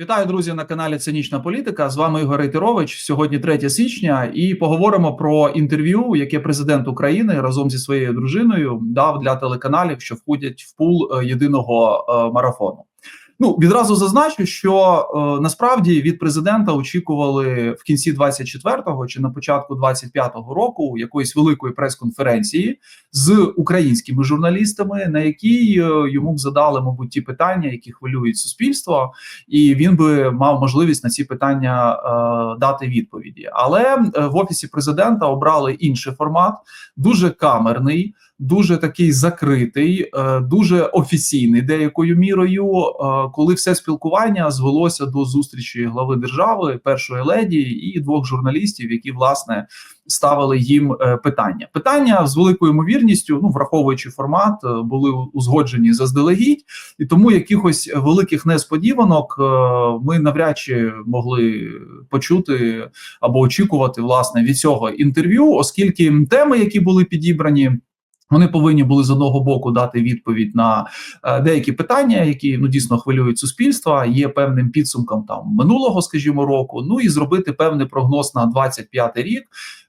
Вітаю, друзі, на каналі Цинічна Політика. З вами Ігор Рейтерович. Сьогодні 3 січня, і поговоримо про інтерв'ю, яке президент України разом зі своєю дружиною дав для телеканалів, що входять в пул е, єдиного е, марафону. Ну відразу зазначу, що е, насправді від президента очікували в кінці 24-го чи на початку 25-го року якоїсь великої прес-конференції з українськими журналістами, на якій е, йому б задали, мабуть, ті питання, які хвилюють суспільство, і він би мав можливість на ці питання е, дати відповіді. Але е, в офісі президента обрали інший формат, дуже камерний дуже такий закритий, е, дуже офіційний деякою мірою, е, коли все спілкування звелося до зустрічі глави держави, першої леді і двох журналістів, які власне ставили їм е, питання. Питання з великою ймовірністю, ну враховуючи формат, були узгоджені заздалегідь, і тому якихось великих несподіванок ми навряд чи могли почути або очікувати власне від цього інтерв'ю, оскільки теми, які були підібрані. Вони повинні були з одного боку дати відповідь на е, деякі питання, які ну дійсно хвилюють суспільства. Є певним підсумком там минулого, скажімо, року. Ну і зробити певний прогноз на 25-й рік.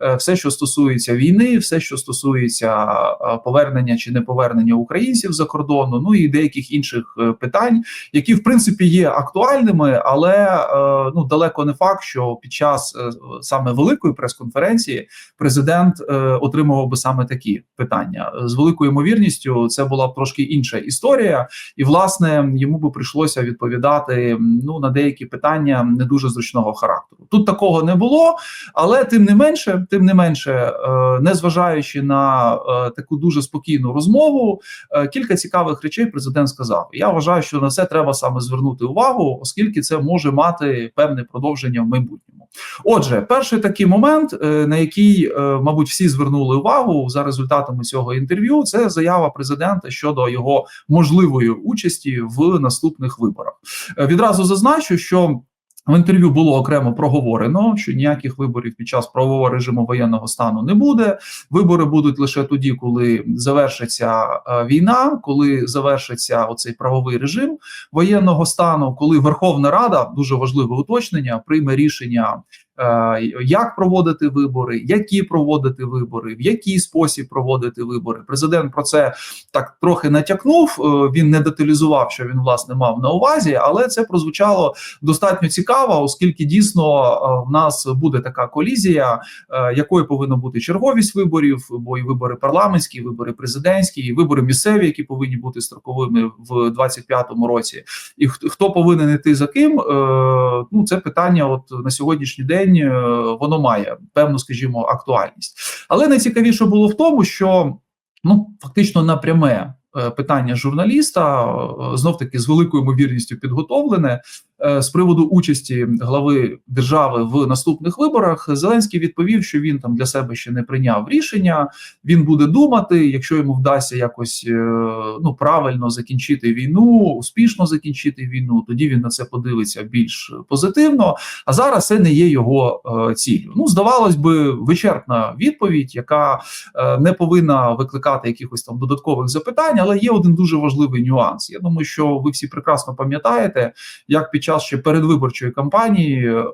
Е, все, що стосується війни, все, що стосується е, повернення чи не повернення українців за кордону, ну і деяких інших питань, які в принципі є актуальними, але ну далеко не факт, що під час саме великої прес-конференції президент отримував би саме такі питання з великою ймовірністю це була б трошки інша історія, і власне йому би прийшлося відповідати ну на деякі питання не дуже зручного характеру. Тут такого не було, але тим не менше, тим не менше, е, незважаючи на е, таку дуже спокійну розмову, е, кілька цікавих речей президент сказав. Я вважаю, що на це треба саме звернути увагу, оскільки це може мати певне продовження в майбутньому. Отже, перший такий момент, на який, мабуть, всі звернули увагу за результатами цього інтерв'ю. Це заява президента щодо його можливої участі в наступних виборах. Відразу зазначу, що в інтерв'ю було окремо проговорено, що ніяких виборів під час правового режиму воєнного стану не буде. Вибори будуть лише тоді, коли завершиться е, війна, коли завершиться оцей правовий режим воєнного стану, коли Верховна Рада дуже важливе уточнення прийме рішення як проводити вибори, які проводити вибори, в який спосіб проводити вибори. Президент про це так трохи натякнув. Е, він не деталізував, що він власне мав на увазі, але це прозвучало достатньо цікаво, оскільки дійсно е, в нас буде така колізія, якою повинна бути черговість виборів, бо і вибори парламентські, і вибори президентські, і вибори місцеві, які повинні бути строковими в 25-му році. І хто повинен йти за ким? Ну це питання, от на сьогоднішній день день е, воно має певну, скажімо, актуальність. Але найцікавіше було в тому, що ну фактично напряме Е, питання журналіста е, знов таки з великою ймовірністю підготовлене з приводу участі глави держави в наступних виборах. Зеленський відповів, що він там для себе ще не прийняв рішення. Він буде думати, якщо йому вдасться якось ну правильно закінчити війну, успішно закінчити війну. Тоді він на це подивиться більш позитивно. А зараз це не є його ціллю. Ну здавалось би, вичерпна відповідь, яка не повинна викликати якихось там додаткових запитань але є один дуже важливий нюанс. Я думаю, що ви всі прекрасно пам'ятаєте, як під час ще передвиборчої кампанії е,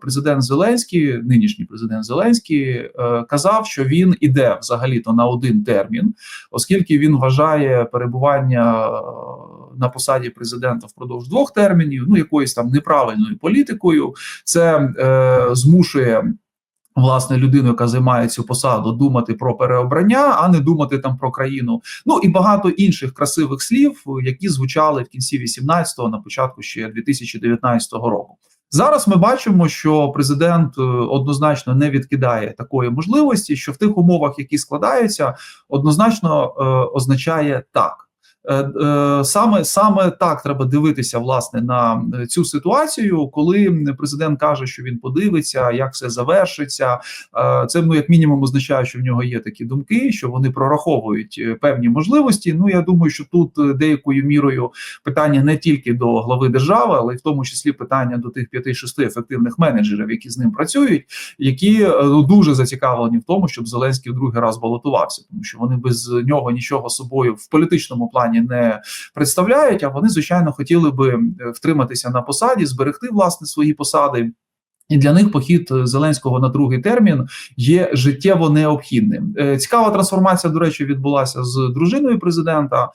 президент Зеленський, нинішній президент Зеленський, е, казав, що він іде взагалі-то на один термін, оскільки він вважає перебування е, на посаді президента впродовж двох термінів, ну якоюсь там неправильною політикою, це е, змушує Власне, людину, яка займає цю посаду, думати про переобрання, а не думати там про країну. Ну і багато інших красивих слів, які звучали в кінці 18-го, на початку ще 2019 року. Зараз ми бачимо, що президент е, однозначно не відкидає такої можливості, що в тих умовах, які складаються, однозначно е, означає так. Е, е, саме саме так треба дивитися власне на е, цю ситуацію, коли президент каже, що він подивиться, як все завершиться. Це ну як мінімум означає, що в нього є такі думки, що вони прораховують певні можливості. Ну я думаю, що тут деякою мірою питання не тільки до глави держави, але й в тому числі питання до тих п'яти-шести ефективних менеджерів, які з ним працюють, які ну дуже зацікавлені в тому, щоб Зеленський в другий раз балотувався, тому що вони без нього нічого собою в політичному плані плані не представляють. А вони звичайно хотіли би втриматися на посаді, зберегти власне свої посади. І для них похід Зеленського на другий термін є життєво необхідним. Е, цікава трансформація, до речі, відбулася з дружиною президента. Е,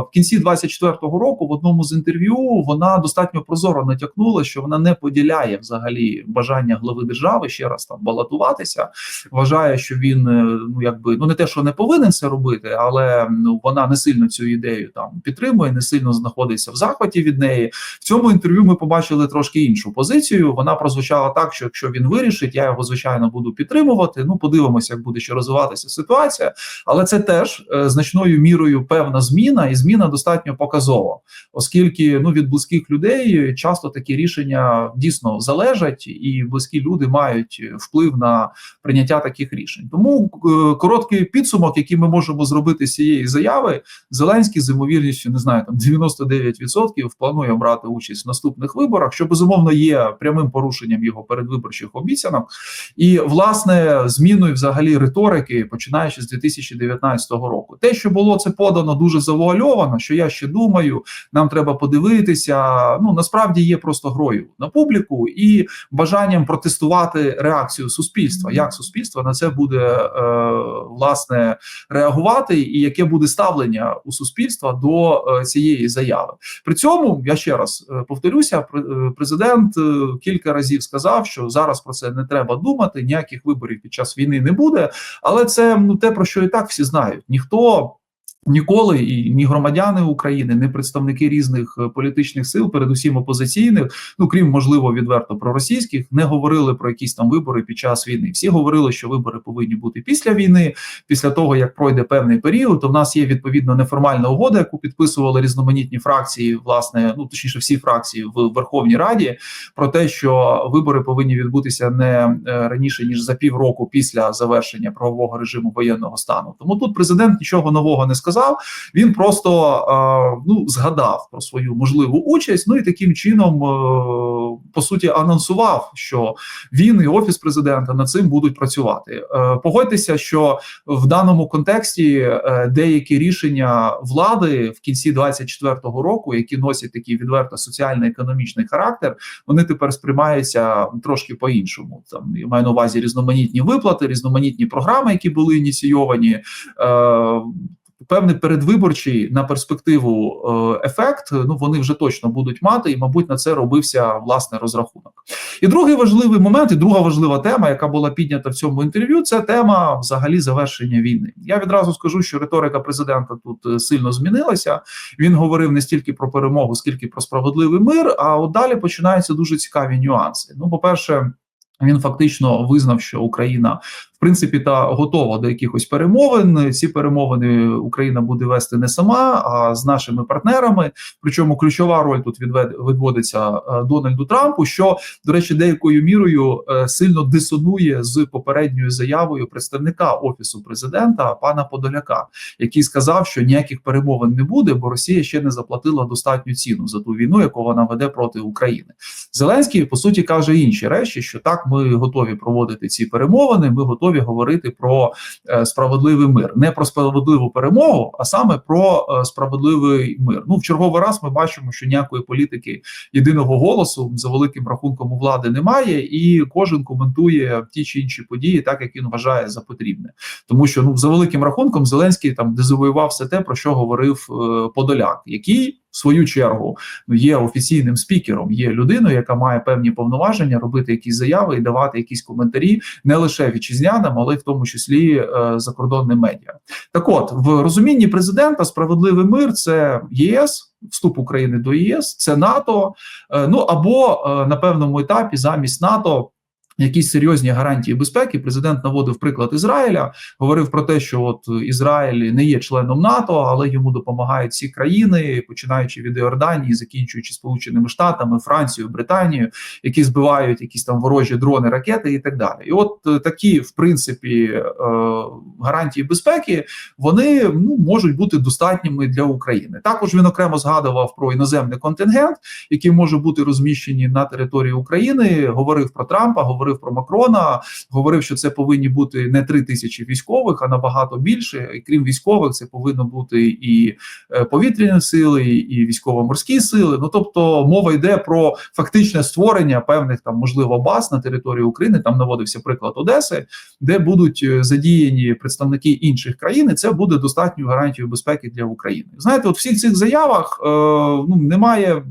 в кінці 24-го року в одному з інтерв'ю вона достатньо прозоро натякнула, що вона не поділяє взагалі бажання глави держави ще раз там балотуватися. Вважає, що він е, ну якби ну не те, що не повинен це робити, але ну вона не сильно цю ідею там підтримує, не сильно знаходиться в захваті від неї. В цьому інтерв'ю ми побачили трошки іншу позицію. Вона прозвучала так, що якщо він вирішить, я його звичайно буду підтримувати. Ну, подивимося, як буде ще розвиватися ситуація, але це теж е, значною мірою певна зміна, і зміна достатньо показова, оскільки ну від близьких людей часто такі рішення дійсно залежать, і близькі люди мають вплив на прийняття таких рішень. Тому е, короткий підсумок, який ми можемо зробити з цієї заяви, Зеленський з ймовірністю не знаю, там 99% планує брати участь в наступних виборах, що безумовно є прямим порушенням виконанням його передвиборчих обіцянок, і власне зміною взагалі риторики, починаючи з 2019 року, те, що було це подано дуже завуальовано, що я ще думаю, нам треба подивитися. Ну насправді є просто грою на публіку і бажанням протестувати реакцію суспільства. Як суспільство на це буде е, власне реагувати, і яке буде ставлення у суспільства до е, цієї заяви? При цьому я ще раз е, повторюся, е, президент е, кілька разів сказав, що зараз про це не треба думати ніяких виборів під час війни не буде. Але це ну те про що і так всі знають. Ніхто Ніколи і ні громадяни України, ні представники різних е, політичних сил, передусім опозиційних, ну крім можливо відверто проросійських, не говорили про якісь там вибори під час війни. Всі говорили, що вибори повинні бути після війни, після того як пройде певний період. То в нас є відповідно неформальна угода, яку підписували різноманітні фракції, власне, ну точніше, всі фракції в Верховній Раді, про те, що вибори повинні відбутися не е, раніше ніж за півроку після завершення правового режиму воєнного стану. Тому тут президент нічого нового не сказав сказав. Він просто е, ну згадав про свою можливу участь. Ну і таким чином, е, по суті, анонсував, що він і офіс президента над цим будуть працювати. Е, погодьтеся, що в даному контексті деякі рішення влади в кінці 24-го року, які носять такий відверто соціально-економічний характер, вони тепер сприймаються трошки по іншому. Там я маю на увазі різноманітні виплати, різноманітні програми, які були ініційовані певний передвиборчий на перспективу е, ефект. Ну вони вже точно будуть мати, і мабуть на це робився власне розрахунок. І другий важливий момент, і друга важлива тема, яка була піднята в цьому інтерв'ю, це тема взагалі завершення війни. Я відразу скажу, що риторика президента тут е, сильно змінилася. Він говорив не стільки про перемогу, скільки про справедливий мир. А от далі починаються дуже цікаві нюанси. Ну, по перше. Він фактично визнав, що Україна принципі та готова до якихось перемовин. Ці перемовини Україна буде вести не сама, а з нашими партнерами. Причому ключова роль тут відводиться е, Дональду Трампу, що до речі, деякою мірою е, сильно дисонує з попередньою заявою представника офісу президента пана Подоляка, який сказав, що ніяких перемовин не буде, бо Росія ще не заплатила достатню ціну за ту війну, яку вона веде проти України. Зеленський по суті каже інші речі, що так ми готові проводити ці перемовини. Ми готові готові говорити про е, справедливий мир, не про справедливу перемогу, а саме про е, справедливий мир. Ну в черговий раз ми бачимо, що ніякої політики єдиного голосу за великим рахунком у влади немає, і кожен коментує ті чи інші події, так як він вважає за потрібне, тому що ну за великим рахунком Зеленський там дезавоював все те, про що говорив е, Подоляк, який в свою чергу є офіційним спікером, є людиною, яка має певні повноваження робити якісь заяви і давати якісь коментарі не лише вітчизняним, але й в тому числі е, закордонним медіа. Так, от в розумінні президента справедливий мир це ЄС. Вступ України до ЄС, це НАТО, е, ну або е, на певному етапі замість НАТО Якісь серйозні гарантії безпеки президент наводив приклад Ізраїля, говорив про те, що от Ізраїль не є членом НАТО, але йому допомагають всі країни, починаючи від Іорданії, закінчуючи Сполученими Штатами, Францією, Британією, які збивають якісь там ворожі дрони, ракети і так далі. І от е, такі, в принципі, е, гарантії безпеки вони ну можуть бути достатніми для України. Також він окремо згадував про іноземний контингент, який може бути розміщені на території України. Говорив про Трампа. говорив говорив про Макрона, говорив, що це повинні бути не три тисячі військових, а набагато більше. І крім військових, це повинно бути і е, повітряні сили, і військово-морські сили. Ну тобто мова йде про фактичне створення певних там можливо баз на території України. Там наводився приклад Одеси, де будуть е, задіяні представники інших країн. і Це буде достатньою гарантією безпеки для України. Знаєте, от всіх цих заявах е, ну немає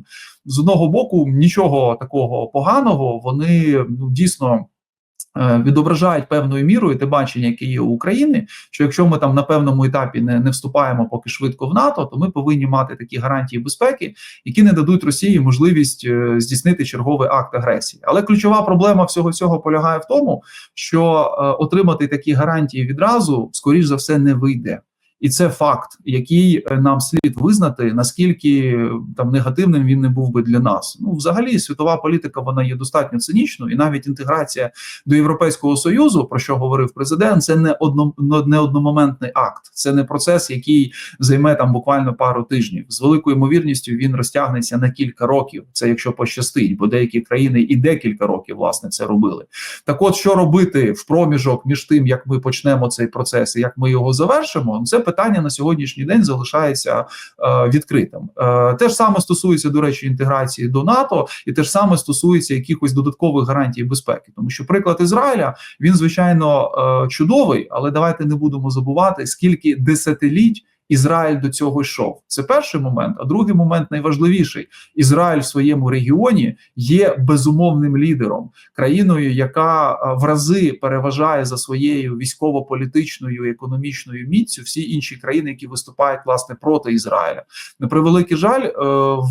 з одного боку нічого такого поганого. Вони ну дійсно. Е, відображають певною мірою те бачення, яке є у України, що якщо ми там на певному етапі не не вступаємо поки швидко в НАТО, то ми повинні мати такі гарантії безпеки, які не дадуть Росії можливість е, здійснити черговий акт агресії. Але ключова проблема всього цього полягає в тому, що е, отримати такі гарантії відразу скоріш за все не вийде і це факт, який е, нам слід визнати, наскільки там негативним він не був би для нас. Ну, взагалі, світова політика вона є достатньо цинічною, і навіть інтеграція до Європейського союзу, про що говорив президент, це не одно не одномоментний акт, це не процес, який займе там буквально пару тижнів. З великою ймовірністю він розтягнеться на кілька років. Це якщо пощастить, бо деякі країни і декілька років власне це робили. Так, от що робити в проміжок між тим, як ми почнемо цей процес і як ми його завершимо, це питання на сьогоднішній день залишається е, відкритим. Е, те ж саме стосується, до речі, інтеграції до НАТО, і те ж саме стосується якихось додаткових гарантій безпеки, тому що приклад Ізраїля він звичайно е, чудовий, але давайте не будемо забувати, скільки десятиліть. Ізраїль до цього йшов. Це перший момент. А другий момент найважливіший: Ізраїль в своєму регіоні є безумовним лідером, країною, яка в рази переважає за своєю військово-політичною економічною міцю всі інші країни, які виступають власне проти Ізраїля. На превеликий жаль, е,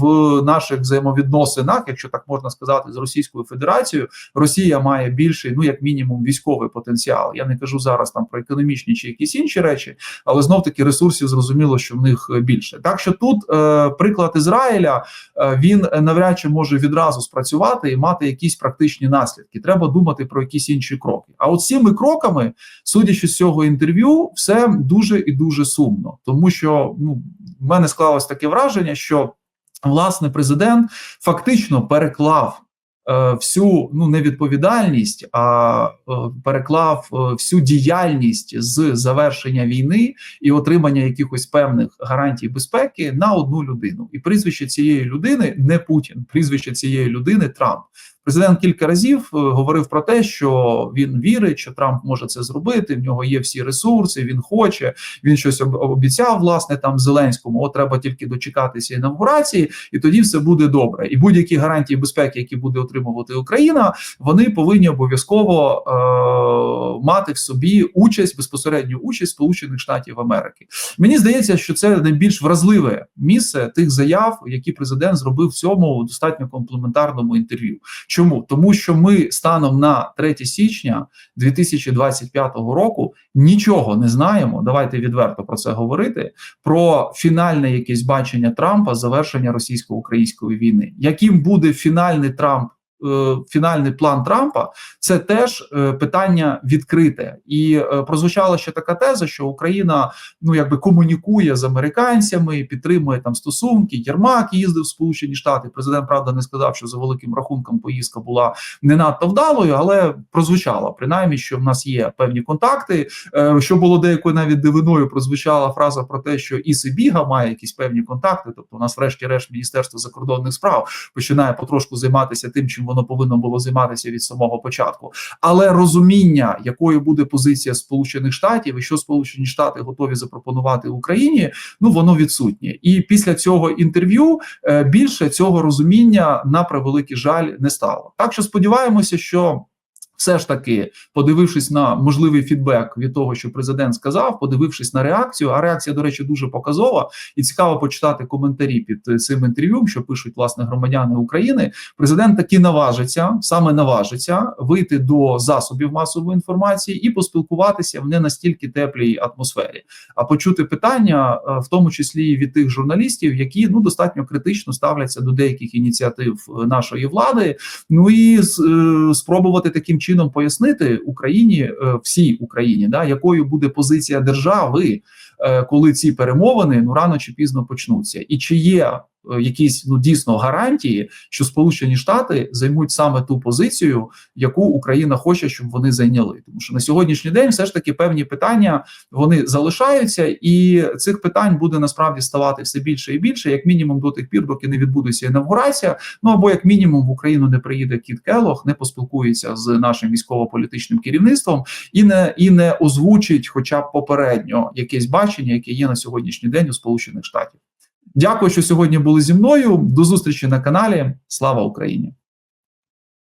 в наших взаємовідносинах, якщо так можна сказати, з Російською Федерацією, Росія має більший, ну як мінімум, військовий потенціал. Я не кажу зараз там про економічні чи якісь інші речі, але знов таки ресурсів зрозуміло зрозуміло, що в них е, більше. Так що тут е, приклад Ізраїля е, він навряд чи може відразу спрацювати і мати якісь практичні наслідки. Треба думати про якісь інші кроки. А от цими кроками, судячи з цього інтерв'ю, все дуже і дуже сумно, тому що ну в мене склалось таке враження, що власне президент фактично переклав. Е, всю ну не відповідальність, а е, переклав е, всю діяльність з завершення війни і отримання якихось певних гарантій безпеки на одну людину. І прізвище цієї людини не Путін, прізвище цієї людини Трамп. Президент кілька разів е, говорив про те, що він вірить, що Трамп може це зробити. В нього є всі ресурси. Він хоче. Він щось обіцяв власне там Зеленському. От треба тільки дочекатися інавгурації, і тоді все буде добре. І будь-які гарантії безпеки, які буде отримувати Україна, вони повинні обов'язково е- мати в собі участь безпосередню участь Сполучених Штатів Америки. Мені здається, що це найбільш вразливе місце тих заяв, які президент зробив в цьому достатньо комплементарному інтерв'ю. Чому тому, що ми станом на 3 січня 2025 року нічого не знаємо. Давайте відверто про це говорити. Про фінальне якесь бачення Трампа завершення російсько-української війни. Яким буде фінальний Трамп фінальний план Трампа це теж е, питання відкрите, і е, прозвучала ще така теза, що Україна ну якби комунікує з американцями, підтримує там стосунки. Єрмак їздив в Сполучені Штати. Президент правда не сказав, що за великим рахунком поїздка була не надто вдалою, але прозвучала принаймні, що в нас є певні контакти. Що було деякою навіть дивиною, прозвучала фраза про те, що і Сибіга має якісь певні контакти. Тобто, у нас, врешті-решт, міністерство закордонних справ починає потрошку займатися тим, чим воно повинно було займатися від самого початку. Але розуміння, якою буде позиція Сполучених Штатів і що Сполучені Штати готові запропонувати Україні, ну воно відсутнє. І після цього інтерв'ю е, більше цього розуміння на превеликий жаль не стало. Так що сподіваємося, що все ж таки, подивившись на можливий фідбек від того, що президент сказав, подивившись на реакцію, а реакція, до речі, дуже показова і цікаво почитати коментарі під цим інтерв'ю, що пишуть власне громадяни України. Президент таки наважиться, саме наважиться вийти до засобів масової інформації і поспілкуватися в не настільки теплій атмосфері, а почути питання, е, в тому числі від тих журналістів, які ну достатньо критично ставляться до деяких ініціатив е, нашої влади. Ну і е, спробувати таким чином чином пояснити Україні, е, всій Україні, да якою буде позиція держави е, коли ці перемовини ну рано чи пізно почнуться, і чи є якісь ну дійсно гарантії, що Сполучені Штати займуть саме ту позицію, яку Україна хоче, щоб вони зайняли, тому що на сьогоднішній день все ж таки певні питання вони залишаються, і цих питань буде насправді ставати все більше і більше, як мінімум до тих пір, доки не відбудеться інавгурація. Ну або як мінімум в Україну не приїде Кіт Келох, не поспілкується з нашим військово-політичним керівництвом і не і не озвучить, хоча б попередньо якесь бачення, яке є на сьогоднішній день у Сполучених Штатів. Дякую, що сьогодні були зі мною. До зустрічі на каналі. Слава Україні!